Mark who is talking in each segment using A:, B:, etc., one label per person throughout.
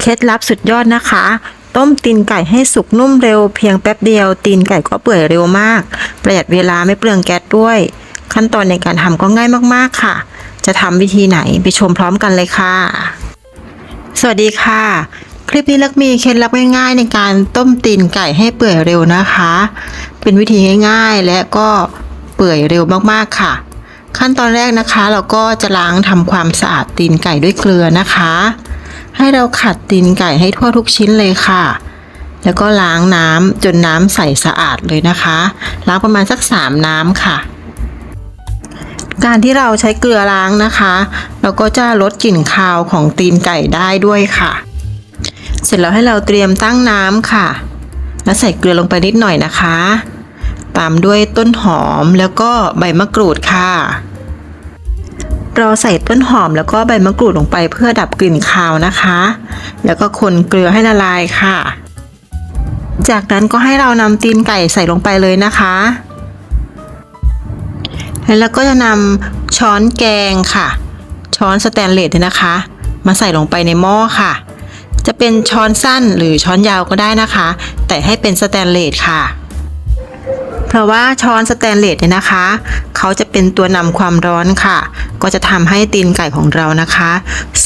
A: เคล็ดลับสุดยอดนะคะ ต้มตีนไก่ให้สุกนุ่มเร็วเพียงแป๊บเดียว ตีนไก่ก็เปื่อยเร็วมาก ประหยัดเวลาไม่เปลืองแก๊สด้วย ขั้นตอนในการทำก็ง่ายมากๆค่ะ จะทำวิธีไหนไปชมพร้อมกันเลยค่ะ สวัสดีค่ะ คลิปนี้ลักมีเคล็ดลับง่ายๆ ในการต้มตีนไก่ให้เปื่อยเร็วนะคะ เป็นวิธีง่ายๆ และก็เปื่อยเร็วมากๆค่ะ ขั้นตอนแรกนะคะ เราก็จะล้างทำความสะอาดตีนไก่ด้วยเกลือนะคะ ให้เราขัดตีนไก่ให้ทั่วทุกชิ้นเลยค่ะ แล้วก็ล้างน้ำจนน้ำใสสะอาดเลยนะคะ ล้างประมาณสักสามน้ำค่ะ การที่เราใช้เกลือล้างนะคะ เราก็จะลดกลิ่นคาวของตีนไก่ได้ด้วยค่ะ เสร็จแล้วให้เราเตรียมตั้งน้ำค่ะ แล้วใส่เกลือลงไปนิดหน่อยนะคะ ตามด้วยต้นหอมแล้วก็ใบมะกรูดค่ะ เราใส่ต้นหอมแล้วก็ใบมะกรูดลงไปเพื่อดับกลิ่นคาวนะคะ แล้วก็คนเกลือให้ละลายค่ะ จากนั้นก็ให้เรานำตีนไก่ใส่ลงไปเลยนะคะ แล้วก็จะนำช้อนแกงค่ะ ช้อนสแตนเลสเนี่ยนะคะ มาใส่ลงไปในหม้อค่ะ จะเป็นช้อนสั้นหรือช้อนยาวก็ได้นะคะ แต่ให้เป็นสแตนเลสค่ะเพราะว่าช้อนสแตนเลสเนี่ยนะคะ เขาจะเป็นตัวนำความร้อนค่ะ ก็จะทำให้ตีนไก่ของเรานะคะ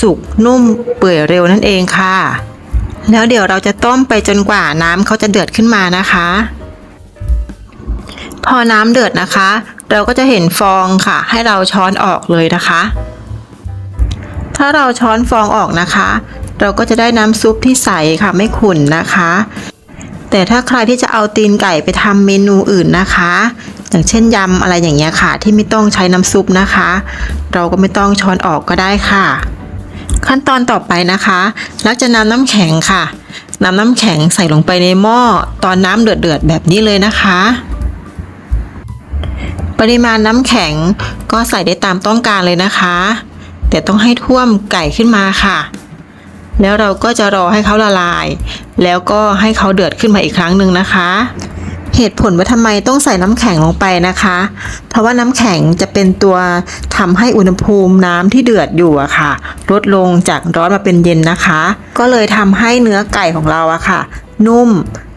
A: สุกนุ่มเปื่อยเร็วนั่นเองค่ะ แล้วเดี๋ยวเราจะต้มไปจนกว่าน้ำเขาจะเดือดขึ้นมานะคะ พอน้ำเดือดนะคะ เราก็จะเห็นฟองค่ะ ให้เราช้อนออกเลยนะคะ ถ้าเราช้อนฟองออกนะคะ เราก็จะได้น้ำซุปที่ใสค่ะไม่ขุ่นนะคะแต่ถ้าใครที่จะเอาตีนไก่ไปทำเมนูอื่นนะคะ อย่างเช่นยำอะไรอย่างเงี้ยค่ะ ที่ไม่ต้องใช้น้ำซุปนะคะ เราก็ไม่ต้องช้อนออกก็ได้ค่ะ ขั้นตอนต่อไปนะคะเราจะนำน้ำแข็งค่ะนำน้ำแข็งใส่ลงไปในหม้อตอนน้ำเดือดๆแบบนี้เลยนะคะ ปริมาณน้ำแข็งก็ใส่ได้ตามต้องการเลยนะคะ แต่ต้องให้ท่วมไก่ขึ้นมาค่ะ แล้วเราก็จะรอให้เขาละลาย แล้วก็ให้เขาเดือดขึ้นมาอีกครั้งหนึ่งนะคะ เหตุผลว่าทำไมต้องใส่น้ำแข็งลงไปนะคะ เพราะว่าน้ำแข็งจะเป็นตัวทำให้อุณหภูมิน้ำที่เดือดอยู่อะค่ะ ลดลงจากร้อนมาเป็นเย็นนะคะ ก็เลยทำให้เนื้อไก่ของเราอะค่ะ นุ่ม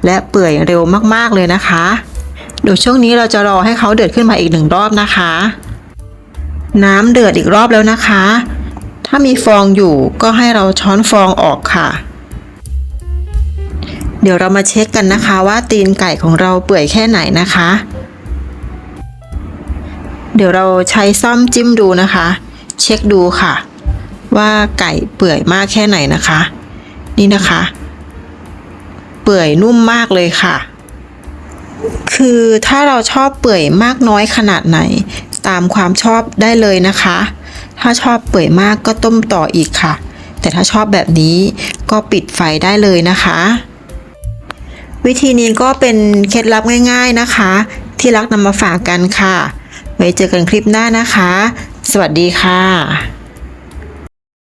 A: และเปื่อยเร็วมากๆเลยนะคะ เดี๋ยวช่วงนี้เราจะรอให้เขาเดือดขึ้นมาอีกหนึ่งรอบนะคะ น้ำเดือดอีกรอบแล้วนะคะ ถ้ามีฟองอยู่ก็ให้เราช้อนฟองออกค่ะ เดี๋ยวเรามาเช็คกันนะคะว่าตีนไก่ของเราเปื่อยแค่ไหนนะคะ เดี๋ยวเราใช้ซ่อมจิ้มดูนะคะ เช็คดูค่ะ ว่าไก่เปื่อยมากแค่ไหนนะคะ นี่นะคะ เปื่อยนุ่มมากเลยค่ะ คือถ้าเราชอบเปื่อยมากน้อยขนาดไหน ตามความชอบได้เลยนะคะ ถ้าชอบเปื่อยมากก็ต้มต่ออีกค่ะแต่ถ้าชอบแบบนี้ก็ปิดไฟได้เลยนะคะ วิธีนี้ก็เป็นเคล็ดลับง่ายๆนะคะ ที่รักนำมาฝากกันค่ะ ไว้เจอกันคลิปหน้านะคะ สวัสดีค่ะ